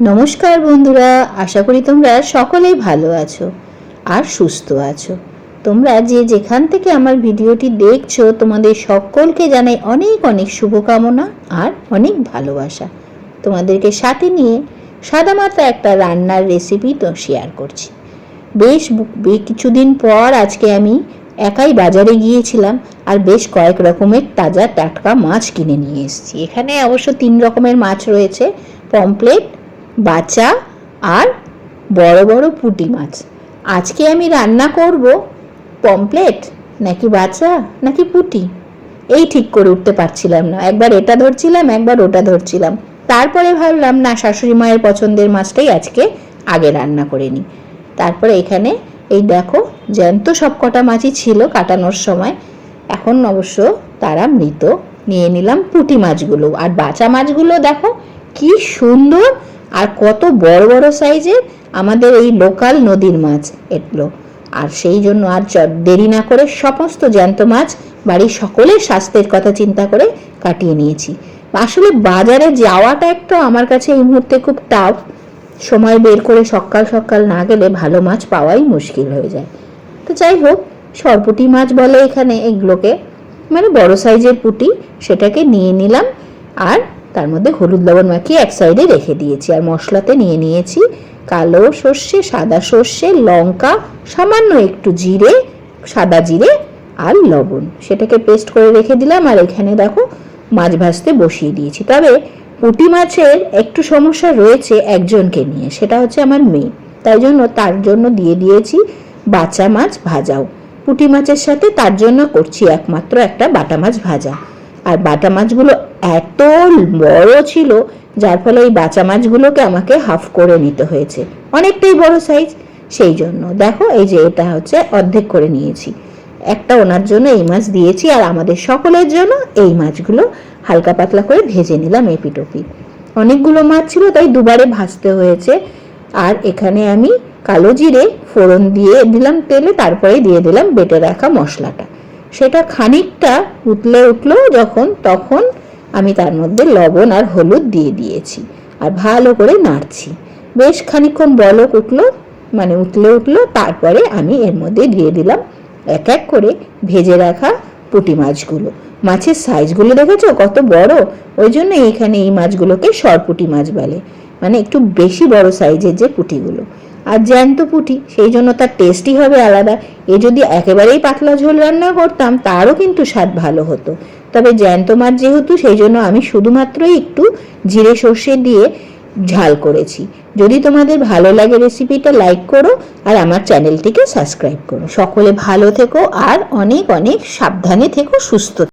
নমস্কার বন্ধুরা, আশা করি তোমরা সকলেই ভালো আছো আর সুস্থ আছো। তোমরা যে যেখান থেকে আমার ভিডিওটি দেখছ, তোমাদের সকলকে জানাই অনেক অনেক শুভকামনা আর অনেক ভালোবাসা। তোমাদেরকে সাথে নিয়ে সাদামাটা একটা রান্নার রেসিপি তো শেয়ার করছি। বেশ কিছুদিন পর আজকে আমি একাই বাজারে গিয়েছিলাম আর বেশ কয়েক রকমের তাজা টাটকা মাছ কিনে নিয়ে এসেছি। এখানে অবশ্য তিন রকমের মাছ রয়েছে পমপ্লেট বাচা আর বড় বড় পুঁটি মাছ। আজকে আমি রান্না করব পমপ্লেট নাকি বাচা নাকি পুঁটি? এই ঠিক করে উঠতে পারছিলাম না। একবার এটা ধরছিলাম, একবার ওটা ধরছিলাম। তারপরে ভাবলাম, না, শাশুড়ি মায়ের পছন্দের মাছটাই আজকে আগে রান্না করে নিই। তারপরে এখানে এই দেখো, জ্যান্ত সব কটা মাছই ছিল কাটানোর সময়। এখন অবশ্য তারা মৃত। নিয়ে নিলাম পুঁটি মাছগুলো। আর বাচা মাছগুলো দেখো, কি সুন্দর আর কত বড় বড় সাইজের আমাদের এই লোকাল নদীর মাছ এগুলো। আর সেই জন্য আর দেরি না করে সমস্ত জ্যান্ত মাছ বাড়ির সকলের স্বাস্থ্যের কথা চিন্তা করে কাটিয়ে নিয়েছি। আসলে বাজারে যাওয়াটা একটা আমার কাছে এই মুহূর্তে খুব টাফ সময় বের করে সকাল সকাল না গেলে ভালো মাছ পাওয়াই মুশকিল হয়ে যায়। তো যাই হোক, সরপুটি মাছ বলে এখানে এগুলোকে মানে বড় সাইজের পুঁটি সেটাকে নিয়ে নিলাম। আর তার মধ্যে হলুদ লবণ মাখিয়ে এক সাইডে রেখে দিয়েছি। আর মশলাতে নিয়ে নিয়েছি কালো সর্ষে, সাদা সর্ষে, লঙ্কা, সামান্য একটু জিরে, সাদা জিরে আর লবণ। সেটাকে পেস্ট করে রেখে দিলাম আর এখানে দেখো মাছ ভাজতে বসিয়ে দিয়েছি। তবে পুঁটি মাছের একটু সমস্যা রয়েছে একজনকে নিয়ে, সেটা হচ্ছে আমার মেয়ে। তাই জন্য তার জন্য দিয়ে দিয়েছি বাচা মাছ ভাজাও। পুঁটি মাছের সাথে তার জন্য করছি একমাত্র একটা বাটা মাছ ভাজা। আর বাটা মাছগুলো এত বড় ছিল, যার ফলে এই বাচা মাছগুলোকে আমাকে হাফ করে নিতে হয়েছে। অনেকটাই বড় সাইজ সেই জন্য। দেখো, এই যে এটা হচ্ছে অর্ধেক করে নিয়েছি। একটা ওনার জন্য এই মাছ দিয়েছি, আর আমাদের সকলের জন্য এই মাছগুলো হালকা পাতলা করে ভেজে নিলাম এপিটোপি। অনেকগুলো মাছ ছিল, তাই দুবারে ভাজতে হয়েছে। আর এখানে আমি কালো জিরে ফোড়ন দিয়ে দিলাম তেলে, তারপরে দিয়ে দিলাম বেটে রাখা মশলাটা। সেটা খানিকটা উতলে উঠল যখন, তখন আমি তার মধ্যে লবণ আর হলুদ দিয়ে দিয়েছি আর ভালো করে নাড়ছি। বেশ খানিকক্ষণ বলক উঠল মানে উতলে উঠল, তারপরে আমি এর মধ্যে দিয়ে দিলাম এক এক করে ভেজে রাখা পুঁটি মাছগুলো। মাছের সাইজগুলো দেখেছ? কত বড়? ওই জন্য এখানে এই মাছগুলোকে সরপুঁটি মাছ বলে। মানে একটু বেশি বড় সাইজের যে পুঁটিগুলো। আর জ্যান্ত পুঁটি, সেই জন্য তার টেস্টই হবে আলাদা। এ যদি একেবারেই পাতলা ঝোল রান্না করতাম, তারও কিন্তু স্বাদ ভালো হতো। তবে জ্যান্ত মাছ যেহেতু, সেই জন্য আমি শুধুমাত্রই একটু জিরে সর্ষে দিয়ে ঝাল করেছি। যদি তোমাদের ভালো লাগে রেসিপিটা লাইক করো আর আমার চ্যানেলটিকে সাবস্ক্রাইব করো। সকলে ভালো থেকো আর অনেক অনেক সাবধানে থেকো, সুস্থ